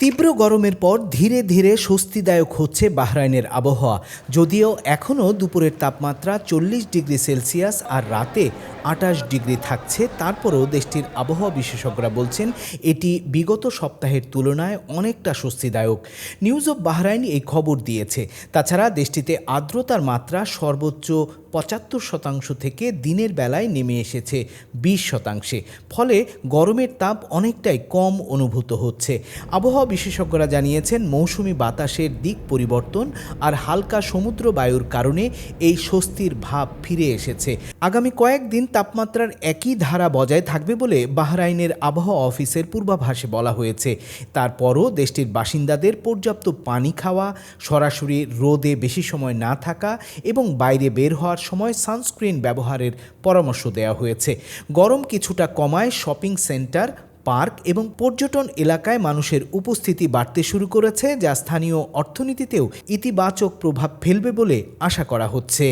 তীব্র গরমের পর ধীরে ধীরে স্বস্তিদায়ক হচ্ছে বাহরাইনের আবহাওয়া, যদিও এখনও দুপুরের তাপমাত্রা চল্লিশ ডিগ্রি সেলসিয়াস আর রাতে আটাশ ডিগ্রি থাকছে। তারপরও দেশটির আবহাওয়া বিশেষজ্ঞরা বলছেন, এটি বিগত সপ্তাহের তুলনায় অনেকটা স্বস্তিদায়ক। নিউজ অব বাহরাইন এই খবর দিয়েছে। তাছাড়া দেশটিতে আর্দ্রতার মাত্রা সর্বোচ্চ পঁচাত্তর শতাংশ থেকে দিনের বেলায় নেমে এসেছে, বিশ শতাংশে। ফলে গরমের তাপ অনেকটাই কম অনুভূত হচ্ছে। আবহাওয়া বিশেষজ্ঞরা জানিয়েছেন, মৌসুমি বাতাসের দিক পরিবর্তন আর হালকা সমুদ্র বায়ুর কারণে এই স্বস্তির ভাব ফিরে এসেছে। আগামী কয়েকদিন তাপমাত্রার একই ধারা বজায় থাকবে বলে বাহরাইনের আবহাওয়া অফিসের পূর্বাভাসে বলা হয়েছে। তারপরও দেশটির বাসিন্দাদের পর্যাপ্ত পানি খাওয়া, সরাসরি রোদে বেশি সময় না থাকা এবং বাইরে বের হওয়ার সময় সানস্ক্রিন ব্যবহারের পরামর্শ দেওয়া হয়েছে। গরম কিছুটা কমায় শপিং সেন্টার, পার্ক এবং পর্যটন এলাকায় মানুষের উপস্থিতি বাড়তে শুরু করেছে, যা স্থানীয় অর্থনীতিতেও ইতিবাচক প্রভাব ফেলবে বলে আশা করা হচ্ছে।